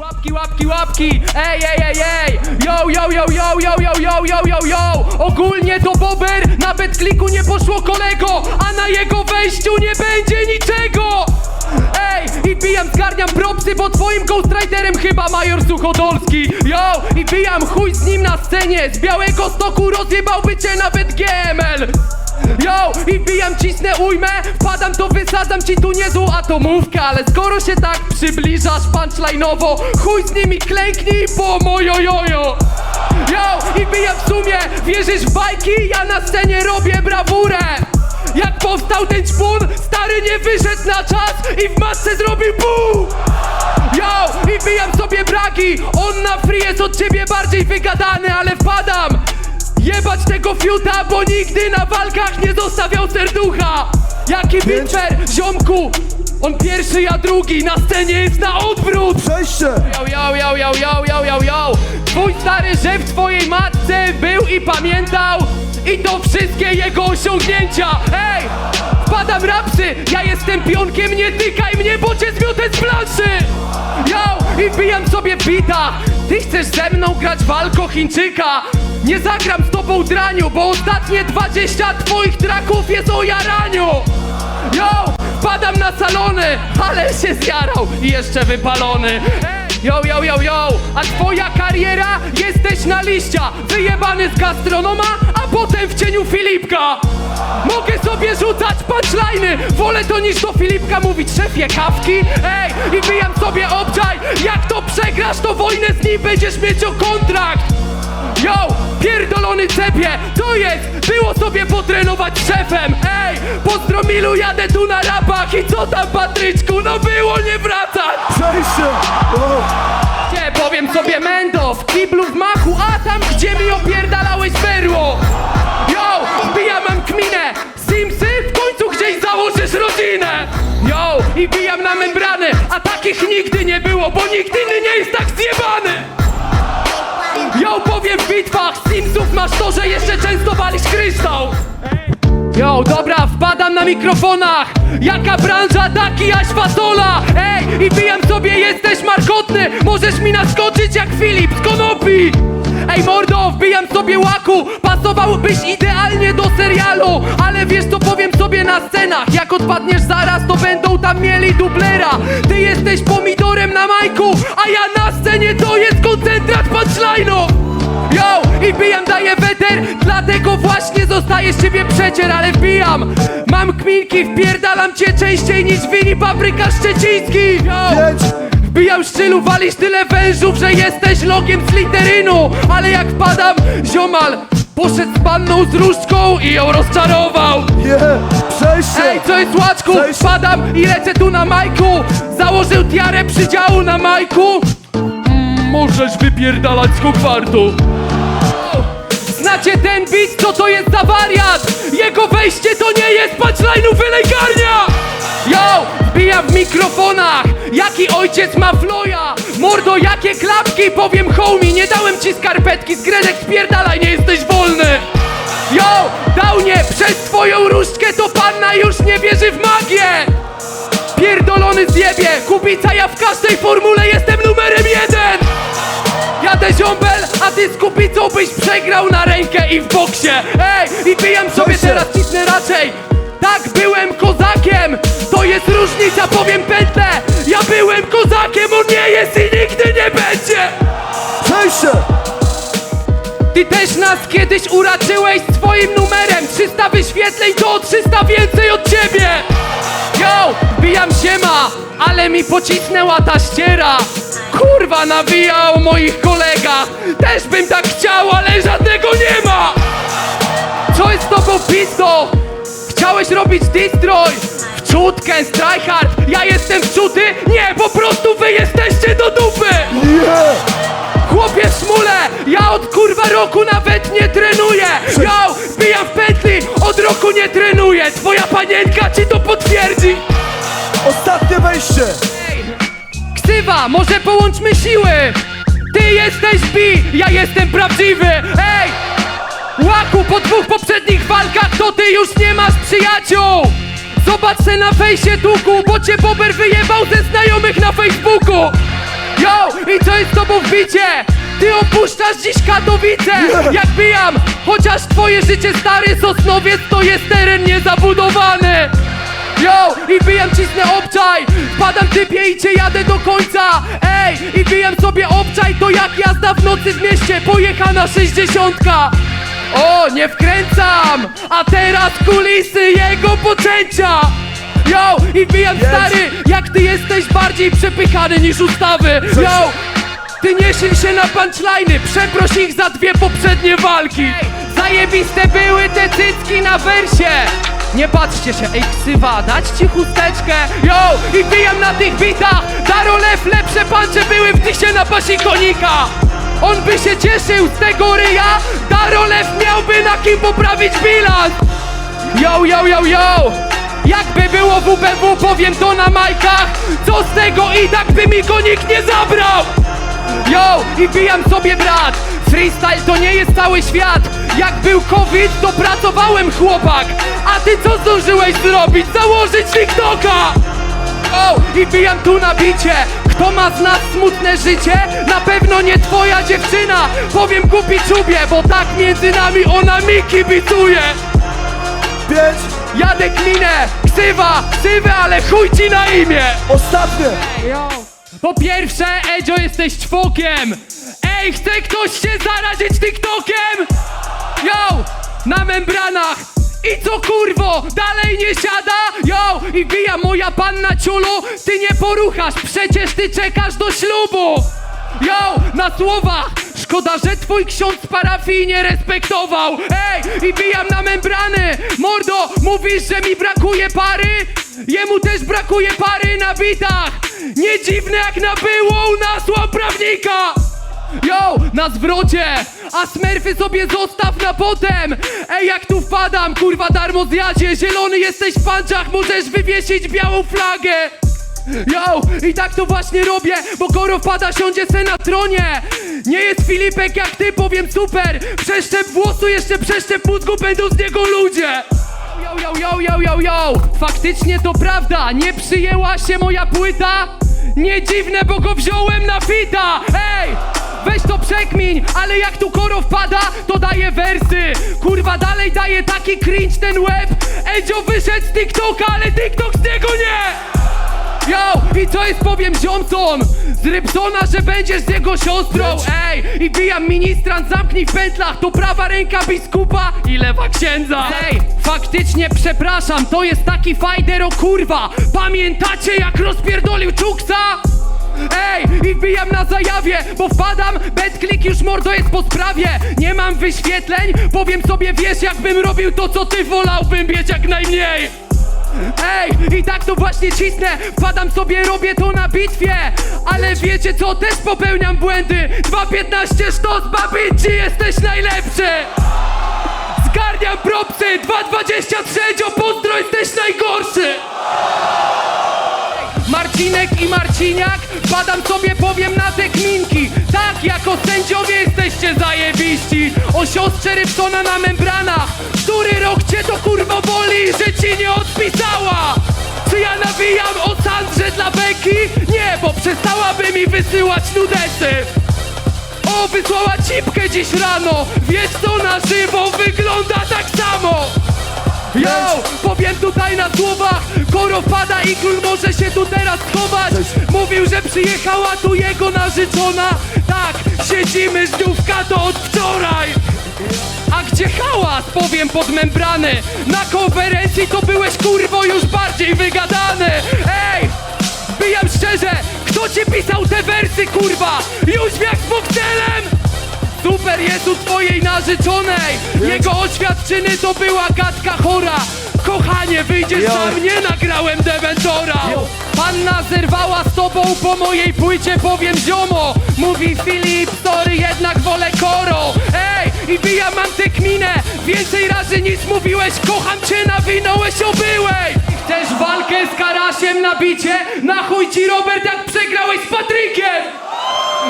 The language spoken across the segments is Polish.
Łapki, łapki, łapki! Ej, ej, ej, ej! Yo, yo, yo, yo, yo, yo, yo, yo, yo, yo! Ogólnie to Bober, nawet kliku nie poszło kolego, a na jego wejściu nie będzie niczego! Ej, i pijam, zgarniam propsy, bo twoim ghostwriterem chyba Major Suchodolski! Yo, i pijam, chuj z nim na scenie, z Białego Stoku rozjebałby cię nawet GML! Yo, i bijam, cisnę ujmę Wpadam to wysadzam ci tu niezłą atomówkę Ale skoro się tak przybliżasz punchline'owo Chuj z nimi klęknij, bo mojo jojo. Yo, i bijam w sumie Wierzysz w bajki? Ja na scenie robię brawurę. Jak powstał ten czpun Stary nie wyszedł na czas I w masce zrobił buu Yo, i bijam sobie braki On na free jest od ciebie bardziej wygadany Ale wpadam Jebać tego fiuta, bo nigdy na walkach nie zostawiał serducha. Jaki bitwer, ziomku? On pierwszy, ja drugi, na scenie jest na odwrót. Przejście! Yo, yo, yo, yo, yo, yo, yo, yo Twój stary, w twojej matce był i pamiętał. I to wszystkie jego osiągnięcia. Ej, wpadam rapsy. Ja jestem pionkiem, nie tykaj mnie, bo cię zmiotę z planszy. I bijam sobie bita. Ty chcesz ze mną grać walko Chińczyka Nie zagram z tobą draniu, bo ostatnie 20 twoich traków jest o jaraniu. Yo, wpadam na salony, ale się zjarał i jeszcze wypalony. Yo, yo, yo, yo, a twoja kariera? Jesteś na liścia Wyjebany z gastronoma, a potem w cieniu Filipka. Mogę sobie rzucać punchline'y Wolę to niż do Filipka mówić szefie kawki. Ej, i wyjam sobie obczaj Jak to przegrasz, to wojnę z nim będziesz mieć o kontrakt Yo, pierdolony cepie, to jest, było sobie potrenować szefem Ej, pozdro Milu, jadę tu na rapach I co tam Patryczku, no było nie wracać Przejście! Nie powiem sobie Mendo, w kiblu w machu A tam gdzie mi opierdalałeś berło. Yo, wbijam mam kminę Simsy, w końcu gdzieś założysz rodzinę. Yo, i bijam na membrany A takich nigdy nie było, bo nikt inny nie jest tak zjebany Powiem w bitwach Simsów masz to, że jeszcze często walisz kryształ. Yo, dobra, wpadam na mikrofonach. Jaka branża, taki jaś fasola Ej, i bijam sobie, jesteś markotny. Możesz mi naskoczyć jak Filip z Konopi Ej mordo, wbijam sobie łaku. Pasowałbyś idealnie do serialu Ale wiesz co powiem sobie na scenach. Jak odpadniesz zaraz, to będą tam mieli dublera. Ty jesteś pomidorem na majku A ja na scenie to jest koncentrat punchline'u. Yo, i bijam, daję weter Dlatego właśnie zostaje z ciebie przecier Ale wbijam, mam kminki Wpierdalam cię częściej niż wini papryka szczeciński. Yo, Szczylu, walisz tyle wężów Że jesteś logiem z literynu Ale jak padam, ziomal Poszedł z panną z różdżką i ją rozczarował nie! Przejście! Ej, co jest łaczku? Cześć. Spadam i lecę tu na majku Założył tiarę przydziału na majku mm, Możesz wypierdalać z Hogwartu Znacie ten beat, co to jest za wariat? Jego wejście to nie jest punchline'u wylejgarnia Yo, wbijam w mikrofonach Jaki ojciec ma floja Mordo, jakie klapki, powiem homie. Nie dałem ci skarpetki, z grenek spierdalaj, nie jesteś wolny. Yo, Downie, przez twoją różdżkę to panna już nie wierzy w magię. Pierdolony zjebie, kubica, ja w każdej formule jestem numerem jeden. Jadę ziombel, a ty z kupicą byś przegrał na rękę i w boksie. Ej, i pijam sobie teraz cisnę raczej Tak, byłem kozakiem. To jest różnica, powiem pętlę. Ja byłem kozakiem, on nie jest i nigdy nie będzie. Przejście! Ty też nas kiedyś uraczyłeś swoim numerem. 300 wyświetleń to o 300 więcej od ciebie. Yo, wbijam siema, ale mi pocisnęła ta ściera. Kurwa nawija o moich kolegach Też bym tak chciał, ale żadnego nie ma. Co jest z tobą pizdo? Chciałeś robić destroy. Wczutkę, tryhard. Ja jestem wczuty? Nie, po prostu wy jesteście do dupy. Nie! Chłopie w smule, ja od kurwa roku nawet nie trenuję. Yo, wbijam w pętli, od roku nie trenuję. Twoja panienka ci to potwierdzi. Ostatnie wejście! Ej, Ksywa, może połączmy siły. Ty jesteś bi, ja jestem prawdziwy. Ej, Łaku, po dwóch poprzednich walkach to ty już nie masz przyjaciół. Zobacz se na fejsie tuku, bo cię Bober wyjebał ze znajomych na Facebooku. Yo, i co jest z tobą w bicie? Ty opuszczasz dziś Katowice. Jak bijam, chociaż twoje życie stary Sosnowiec to jest teren niezabudowany. Yo, i bijam cisnę obczaj. Wpadam typie i cię jadę do końca. Ej, i bijam sobie obczaj To jak jazda w nocy w mieście. Pojechana sześćdziesiątka O, nie wkręcam! A teraz kulisy jego poczęcia! Yo, i bijam Jest. stary Jak ty jesteś bardziej przepychany niż ustawy. Yo, ty nie się na punchline'y Przeproś ich za dwie poprzednie walki. Zajebiste były te cycki na wersie. Nie patrzcie się, ej ksywa, dać ci chusteczkę. Yo, i bijam na tych bitach. Darolew, lepsze pancze były w tysie na pasi konika On by się cieszył z tego ryja Darolew miałby na kim poprawić bilans Yo, yo, yo, yo! Jakby było WBW, powiem to na majkach Co z tego i tak by mi go nikt nie zabrał! Yo, i bijam sobie brat Freestyle to nie jest cały świat Jak był COVID, to pracowałem chłopak A ty co zdążyłeś zrobić? Założyć TikToka! O, i bijam tu na bicie Kto ma z nas smutne życie? Na pewno nie twoja dziewczyna. Powiem głupi czubie, bo tak między nami ona mi kibicuje. Pięć, Jadę kminę, ksywa, ksywę, ale chuj ci na imię. Ostatnie! Po pierwsze, Edzio jesteś czwokiem. Ej, chce ktoś się zarazić TikTokiem? Yo, na membranach i co kurwo, dalej nie siada? Yo, i bija moja panna ciulu? Ty nie poruchasz, przecież ty czekasz do ślubu! Yo, na słowach Szkoda, że twój ksiądz parafii nie respektował! Ej, i bijam na membrany! Mordo, mówisz, że mi brakuje pary? Jemu też brakuje pary na bitach! Nie dziwne jak nabyło u nas łaprawnika Yo, na zwrocie! A smerfy sobie zostaw na potem! Ej, jak tu wpadam, kurwa darmo zjadzie! Zielony jesteś w panczach, możesz wywiesić białą flagę! Yo, i tak to właśnie robię, bo Koro wpada, siądzie se na tronie! Nie jest Filipek jak ty, powiem super! Przeszczep włosu, jeszcze przeszczep mózgu, będą z niego ludzie! Yo, yo, yo, yo, yo, yo! Faktycznie to prawda, nie przyjęła się moja płyta? Nie dziwne, bo go wziąłem na fita Ej, weź to przekmiń Ale jak tu Koro wpada, to daje wersy. Kurwa, dalej daje taki cringe ten łeb. Edzio wyszedł z TikToka, ale TikTok z niego nie. Yo, i co jest powiem ziomcom? Z Rybsona, że będziesz z jego siostrą Ej, i bijam ministrant, zamknij w pętlach. To prawa ręka biskupa i lewa księdza. Ej, faktycznie przepraszam To jest taki fajder, o kurwa. Pamiętacie jak rozpierdolił Czuksa? Ej, i wbijam na zajawie, bo wpadam, BetClick już mordo jest po sprawie. Nie mam wyświetleń, powiem sobie wiesz jakbym robił to co ty wolałbym mieć jak najmniej. Ej, i tak to właśnie cisnę Wpadam sobie, robię to na bitwie. Ale wiecie co, też popełniam błędy. 2.15 sztos, babici, jesteś najlepszy? Zgarniam propsy 2.23, pozdro, jesteś najgorszy Marcinek i Marciniak Badam sobie, powiem na te kminki. Tak, jako sędziowie jesteście zajebiści. O siostrze Rybsona na membranach. Który rok cię to kurwa boli, że ci nie odpisała? Czy ja nawijam o Sandrze dla Beki? Nie, bo przestałaby mi wysyłać nudesy. O, wysłała cipkę dziś rano. Wiesz co, na żywo wygląda tak samo? Yo, powiem tutaj na słowach Koro wpada i król może się tu teraz schować Mówił, że przyjechała tu jego narzeczona. Tak, siedzimy z nią w kato od wczoraj. A gdzie hałas, powiem pod membrany? Na konferencji to byłeś kurwo już bardziej wygadany. Ej, Bijam szczerze, kto ci pisał te wersy, kurwa? Jóźwiak z bokcelem! Super jest u twojej narzeczonej. Jego oświadczyny to była gadka chora Kochanie, wyjdziesz Jo. za mnie, nagrałem Dementora Panna zerwała z tobą po mojej płycie, powiem ziomo. Mówi Filip, sorry, jednak wolę koro. Ej, i bija mam tę kminę Więcej razy niż mówiłeś, kocham cię, nawinąłeś, obyłej Chcesz walkę z Karasiem na bicie? Na chuj ci Robert, jak przegrałeś z Patrykiem?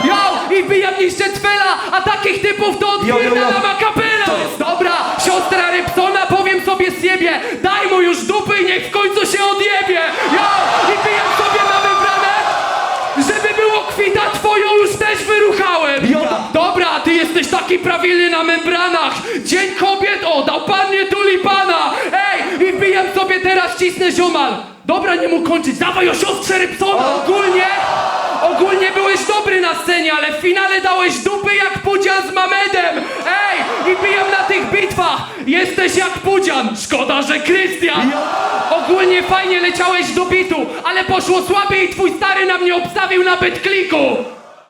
Yo, i bijam niszczę twela, a takich typów to Yo, yo, yo. odpierdalam a kapela. Dobra, siostra Rybsona, ziomal! Dobra, nie mógł kończyć, dawaj o siostrze Rybsona! Ogólnie, ogólnie byłeś dobry na scenie, ale w finale dałeś dupy jak Pudzian z Mamedem! Ej, i bijam na tych bitwach! Jesteś jak Pudzian! Szkoda, że Krystian! Ogólnie fajnie leciałeś do bitu, ale poszło słabiej i twój stary na mnie obstawił na betkliku!